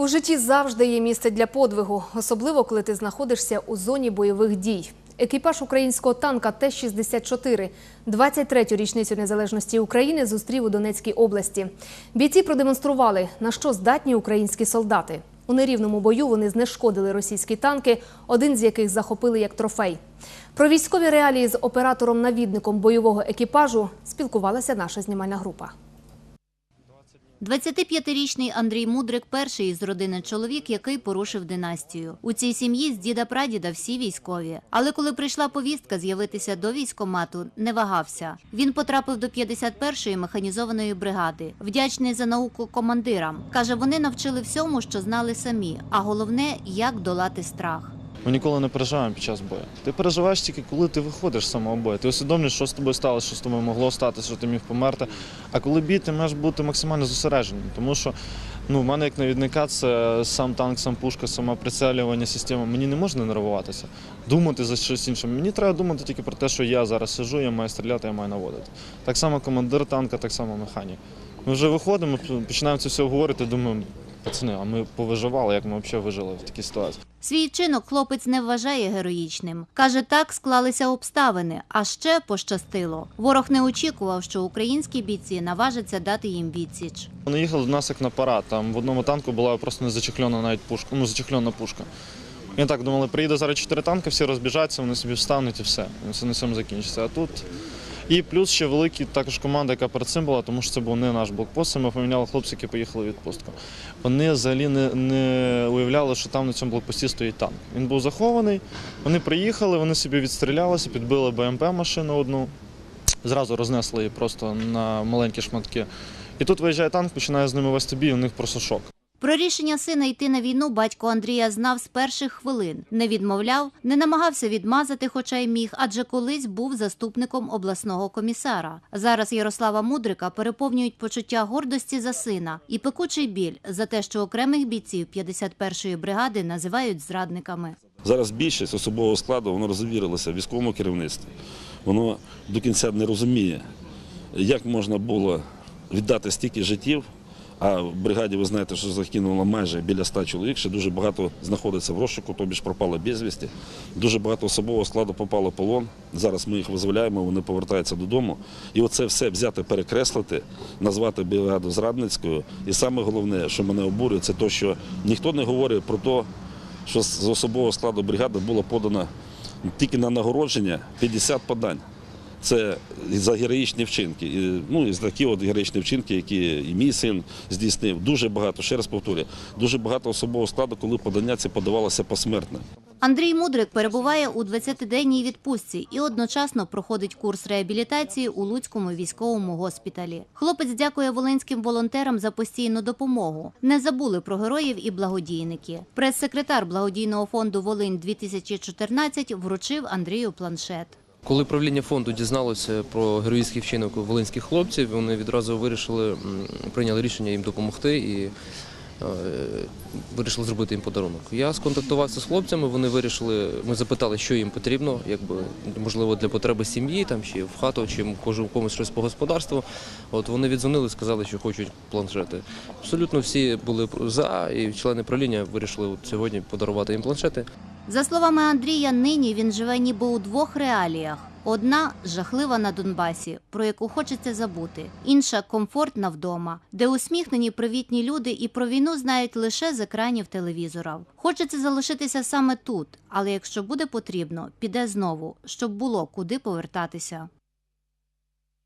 У житті завжди є місце для подвигу, особливо коли ти знаходишся у зоні бойових дій. Екіпаж українського танка Т-64 23-ю річницю незалежності України зустрів у Донецькій області. Бійці продемонстрували, на що здатні українські солдати. У нерівному бою вони знешкодили російські танки, один з яких захопили як трофей. Про військові реалії з оператором-навідником бойового екіпажу спілкувалася наша знімальна група. 25-річний Андрій Мудрик перший із родини чоловік, який порушив династію. У цій сім'ї з діда-прадіда всі військові. Але коли прийшла повістка з'явитися до військомату, не вагався. Він потрапив до 51-ї механізованої бригади. Вдячний за науку командирам. Каже, вони навчили всьому, що знали самі, а головне, як долати страх. Ми ніколи не переживаємо під час бою. Ти переживаєш тільки, коли ти виходиш з самого бою. Ти усвідомлюєш, що з тобою сталося, що з тобою могло статися, що ти міг померти. А коли бій, ти маєш бути максимально зосередженим. Тому що ну, в мене як навідника це сам танк, сам пушка, сама прицелювання, система. Мені не можна нервуватися, думати за щось інше. Мені треба думати тільки про те, що я зараз сижу, я маю стріляти, я маю наводити. Так само командир танка, так само механік. Ми вже виходимо, починаємо це все говорити, думаємо, пацани, а ми повиживали, як ми взагалі вижили в такій ситуації. Свій чинок хлопець не вважає героїчним. Каже, так склалися обставини, а ще пощастило. Ворог не очікував, що українські бійці наважаться дати їм відсіч. Вони їхали до нас як на парад. Там в одному танку була просто не зачехльона навіть пушка. Ну, зачехльона пушка. І так думали, приїде зараз чотири танки, всі розбіжаться, вони собі встануть і все. Все на цьому закінчиться. А тут. І плюс ще великий також команда, яка перед цим була, тому що це був не наш блокпост, ми поміняли хлопців, які поїхали в відпустку. Вони взагалі не, не уявляли, що там на цьому блокпості стоїть танк. Він був захований, вони приїхали, вони собі відстрілялися, підбили БМП машину одну, зразу рознесли її просто на маленькі шматки. І тут виїжджає танк, починає з ними вести бій, у них просто шок. Про рішення сина йти на війну батько Андрія знав з перших хвилин. Не відмовляв, не намагався відмазати, хоча й міг, адже колись був заступником обласного комісара. Зараз Ярослава Мудрика переповнюють почуття гордості за сина і пекучий біль за те, що окремих бійців 51-ї бригади називають зрадниками. Зараз більшість особового складу воно розвірилося в військовому керівництві. Воно до кінця не розуміє, як можна було віддати стільки життів. А в бригаді ви знаєте, що загинуло майже біля 100 чоловік. Ще дуже багато знаходиться в розшуку, тобі ж пропало безвісті. Дуже багато особового складу попало в полон. Зараз ми їх визволяємо, вони повертаються додому. І оце все взяти, перекреслити, назвати бригаду зрадницькою. І саме головне, що мене обурює, це те, що ніхто не говорить про те, що з особового складу бригади було подано тільки на нагородження 50 подань. Це за героїчні вчинки. Ну, і за такі от героїчні вчинки, які і мій син здійснив. Дуже багато, ще раз повторюю, дуже багато особового складу, коли подання це подавалося посмертно. Андрій Мудрик перебуває у 20-денній відпустці і одночасно проходить курс реабілітації у Луцькому військовому госпіталі. Хлопець дякує волинським волонтерам за постійну допомогу. Не забули про героїв і благодійники. Прес-секретар благодійного фонду Волинь 2014 вручив Андрію планшет. Коли правління фонду дізналося про героїчний вчинок волинських хлопців, вони відразу вирішили, прийняли рішення їм допомогти і е, вирішили зробити їм подарунок. Я сконтактувався з хлопцями, вони вирішили, ми запитали, що їм потрібно, якби можливо для потреби сім'ї, там чи в хату, чи може комусь щось по господарству. От вони віддзвонили, сказали, що хочуть планшети. Абсолютно всі були за, і члени правління вирішили от сьогодні подарувати їм планшети. За словами Андрія, нині він живе ніби у двох реаліях. Одна жахлива на Донбасі, про яку хочеться забути, інша комфортна вдома, де усміхнені привітні люди і про війну знають лише з екранів телевізора. Хочеться залишитися саме тут, але якщо буде потрібно, піде знову, щоб було куди повертатися.